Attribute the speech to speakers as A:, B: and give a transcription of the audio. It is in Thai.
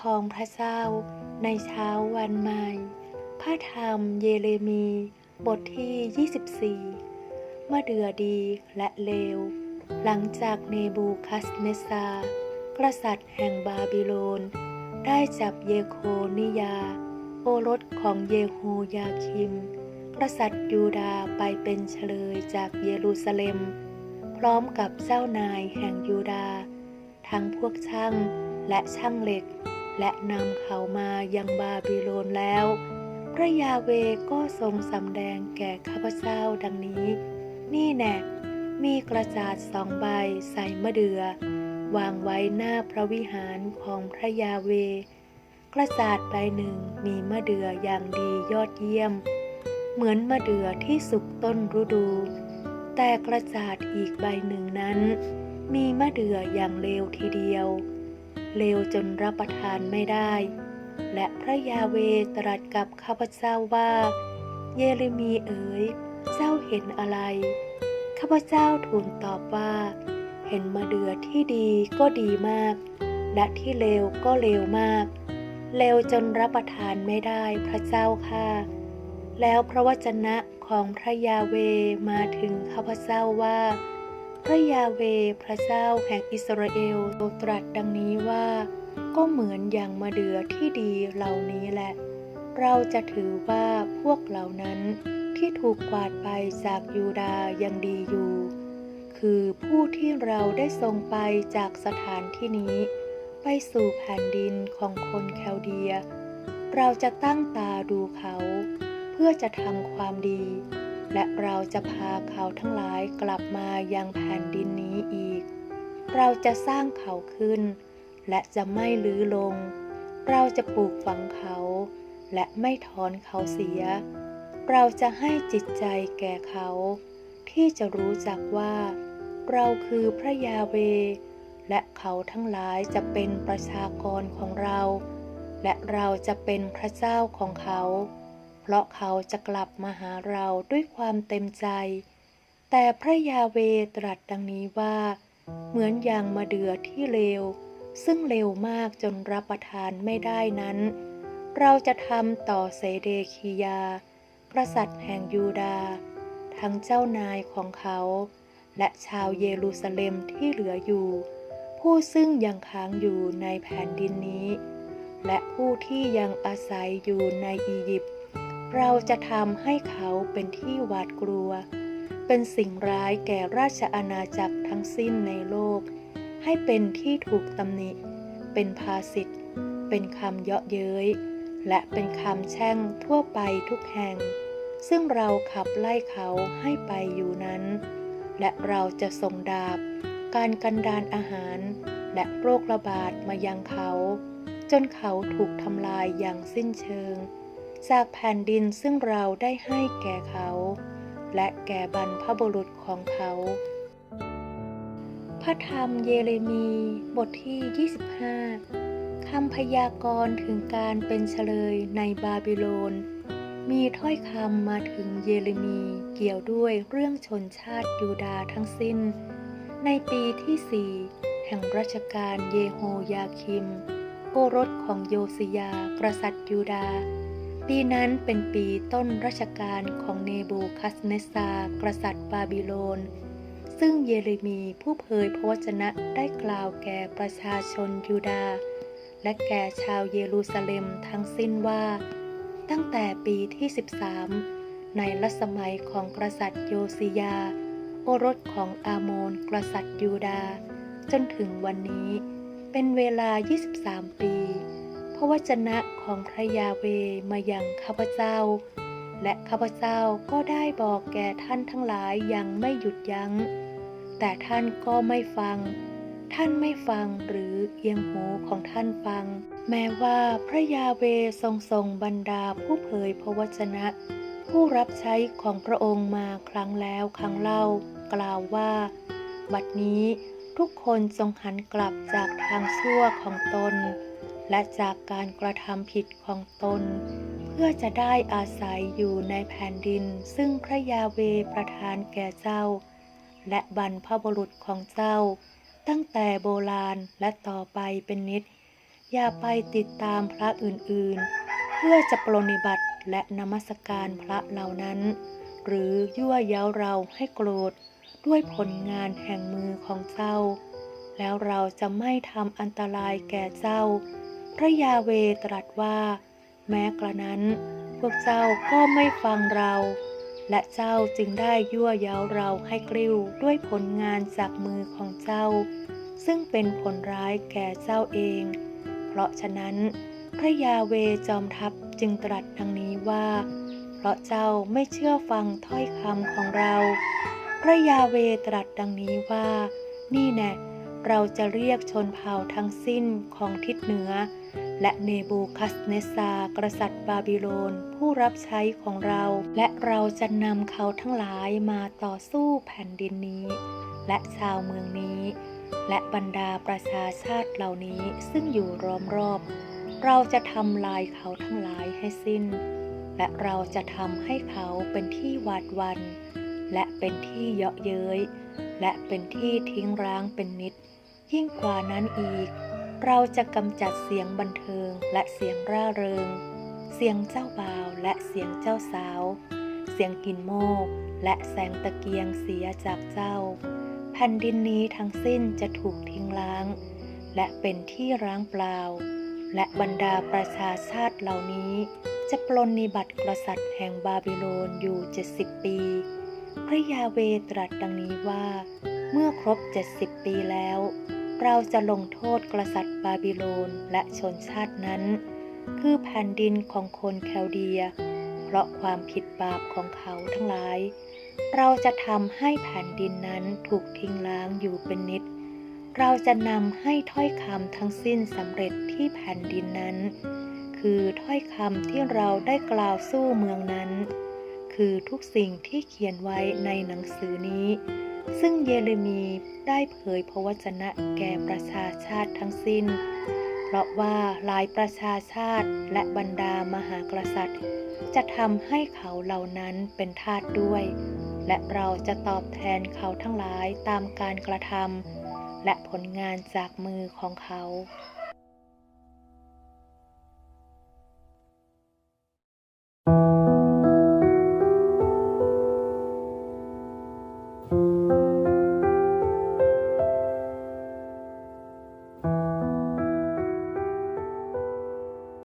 A: ของพระเจ้าในเช้าวันใหม่ พระธรรมเยเรมีบทที่ 24 เมื่อเดือดีและเลว หลังจากเนบูคัสเนซากษัตริย์แห่งบาบิโลน ได้จับเยโคนิยา โอรสของเยโฮยาคิม กษัตริย์ยูดาไปเป็นเฉลยจากเยรูซาเล็ม พร้อมกับเจ้านายแห่งยูดา ทั้งพวกช่างและช่างเหล็ก และนำเขามายังบาบิโลนแล้ว พระยาเวก็ทรงสำแดงแก่ข้าพเจ้าดังนี้ นี่แน่มีกระจาดสองใบใส่มะเดือ่อวางไว้หน้าพระวิหารของพระยาเว กระจาดใบหนึ่งมีมะเดื่ออย่างดียอดเยี่ยม เหมือนมะเดื่อที่สุกต้นฤดู แต่กระจาดอีกใบหนึ่งนั้น มีมะเดื่ออย่างเลวทีเดียว เลวจนรับประทานไม่ได้ และพระยาเวตรัสกับข้าพเจ้าว่า เยเรมีเอ๋ย เจ้าเห็นอะไร ข้าพเจ้าทูลตอบว่า เห็นมะเดื่อที่ดีก็ดีมาก และที่เลวก็เลวมาก เลวจนรับประทานไม่ได้พระเจ้าค่ะ แล้วพระวจนะของพระยาเวมาถึงข้าพเจ้าว่า พระยาเวพระเจ้าแห่งอิสราเอลโตรัสดังนี้ว่า ก็เหมือนอย่างมะเดื่อที่ดีเหล่านี้แหละ เราจะถือว่าพวกเหล่านั้นที่ถูกกวาดไปจากยูดายังดีอยู่ คือผู้ที่เราได้ส่งไปจากสถานที่นี้ ไปสู่แผ่นดินของคนแคลเดีย เราจะตั้งตาดูเขา เพื่อจะทำความดี และเราจะพาเขาทั้งหลายกลับมายังแผ่นดินนี้อีก เราจะสร้างเขาขึ้น และจะไม่ลื้อลง เราจะปลูกฝังเขา และไม่ถอนเขาเสีย เราจะให้จิตใจแก่เขา ที่จะรู้จักว่า เราคือพระยาเว และเขาทั้งหลายจะเป็นประชากรของเรา และเราจะเป็นพระเจ้าของเขา เพราะเขาจะกลับมาหาเราด้วยความเต็มใจ แต่พระยาเวตรัสดังนี้ว่า เหมือนอย่างมะเดื่อที่เลว ซึ่งเลวมากจนรับประทานไม่ได้นั้น เราจะทำต่อเสเดคียา กษัตริย์แห่งยูดาห์ทั้งเจ้านายของเขา และชาวเยรูซาเล็มที่เหลืออยู่ ผู้ซึ่งยังค้างอยู่ในแผ่นดินนี้ และผู้ที่ยังอาศัยอยู่ในอียิปต์ เราจะทำให้เขาเป็นที่หวาดกลัว เป็นสิ่งร้ายแก่ราชอาณาจักรทั้งสิ้นในโลก ให้เป็นที่ถูกตำหนิ เป็นภาสิทธ์เป็นคำเยาะเย้ย และเป็นคำแช่งทั่วไปทุกแห่ง ซึ่งเราขับไล่เขาให้ไปอยู่นั้น และเราจะส่งดาบ การกันดานอาหาร และโรคระบาดมายังเขา จนเขาถูกทำลายอย่างสิ้นเชิง จากแผ่นดินซึ่งเราได้ให้แก่เขา และแก่บรรพบุรุษของเขา พระธรรมเยเรมีบทที่ 25 คำพยากรณ์ถึงการเป็นเฉลยในบาบิโลน มีถ้อยคำมาถึงเยเรมีเกี่ยวด้วยเรื่องชนชาติยูดาห์ทั้งสิ้น ในปีที่สี่แห่งรัชกาลเยโฮยาคิม โอรสของโยสิยากษัตริย์ยูดาห์ ปีนั้นเป็นปีต้นรัชกาลของเนบูคัสเนซากษัตริย์บาบิโลน ซึ่งเยเรมีผู้เผยพระวจนะได้กล่าวแก่ประชาชนยูดาห์และแก่ชาวเยรูซาเล็มทั้งสิ้นว่า ตั้งแต่ปีที่ 13 ในรัสมัยของกษัตริย์โยซิยา โอรสของอาโมนกษัตริย์ยูดาห์จนถึงวันนี้เป็นเวลา 23 ปี ระวจนะของพระยาเวมายังข้าพเจ้า และข้าพเจ้าก็ได้บอกแก่ท่านทั้งหลายอย่างไม่หยุดยัง้ง แต่ท่านก็ไม่ฟัง ท่านไม่ฟังหรือเอียงหูของท่านฟัง แม้ว่าพระยาเวทรงทรงบรรดาผู้เผยพระวจนะ ผู้รับใช้ของพระองค์มาครั้งแล้วครั้งเล่า กล่าวว่า บัดนี้ทุกคนจงหันกลับจากทางชั่วของตน และจากการกระทำผิดของตน เพื่อจะได้อาศัยอยู่ในแผ่นดิน ซึ่งพระยาเวประทานแก่เจ้า และบรรพบุรุษของเจ้า ตั้งแต่โบราณและต่อไปเป็นนิด อย่าไปติดตามพระอื่นๆ เพื่อจะปรนนิบัติและนมัสการพระเหล่านั้น หรือยั่วเย้าเราให้โกรธด้วยผลงานแห่งมือของเจ้า แล้วเราจะไม่ทำอันตรายแก่เจ้า พระยาเวตรัสว่า แม้กระนั้น พวกเจ้าก็ไม่ฟังเรา และเจ้าจึงได้ยั่วเย้าเราให้กริ้วด้วยผลงานจากมือของเจ้า ซึ่งเป็นผลร้ายแก่เจ้าเอง เพราะฉะนั้น พระยาเวจอมทัพจึงตรัสดังนี้ว่า เพราะเจ้าไม่เชื่อฟังถ้อยคำของเรา พระยาเวตรัสดังนี้ว่า นี่แน่เราจะเรียกชนเผ่าทั้งสิ้นของทิศเหนือ และเนบูคัสเนซากษัตริย์บาบิโลน ผู้รับใช้ของเรา และเราจะนำเขาทั้งหลายมาต่อสู้แผ่นดินนี้ และชาวเมืองนี้ และบรรดาประชาชาติเหล่านี้ซึ่งอยู่ล้อมรอบ เราจะทำลายเขาทั้งหลายให้สิ้น และเราจะทำให้เขาเป็นที่หวาดวัน และเป็นที่เยาะเย้ยและเป็นที่ทิ้งร้างเป็นนิด ยิ่งกว่านั้นอีก เราจะกำจัดเสียงบันเทิงและเสียงร่าเริง เสียงเจ้าบ่าวและเสียงเจ้าสาว เสียงกินโมก และแสงตะเกียงเสียจากเจ้า แผ่นดินนี้ทั้งสิ้นจะถูกทิ้งล้าง และเป็นที่ร้างเปล่า และบรรดาประชาชาติเหล่านี้ จะปลนนิบัติกษัตริย์แห่งบาบิโลนอยู่เจ็ดสิบปี พระยาเวตรัสดังนี้ว่า เมื่อครบเจ็ดสิบปีแล้ว เราจะลงโทษกษัตริย์บาบิโลนและชนชาตินั้น คือแผ่นดินของคนแคลเดีย เพราะความผิดบาปของเขาทั้งหลาย เราจะทำให้แผ่นดินนั้นถูกทิ้งล้างอยู่เป็นนิด เราจะนำให้ถ้อยคำทั้งสิ้นสำเร็จที่แผ่นดินนั้น คือถ้อยคำที่เราได้กล่าวสู้เมืองนั้น คือทุกสิ่งที่เขียนไว้ในหนังสือนี้ ซึ่งเยเรมีได้เผยพระวจนะแก่ประชาชาติทั้งสิ้น เพราะว่าหลายประชาชาติและบรรดามหากษัตริย์ จะทำให้เขาเหล่านั้นเป็นทาสด้วย และเราจะตอบแทนเขาทั้งหลายตามการกระทำและผลงานจากมือของเขา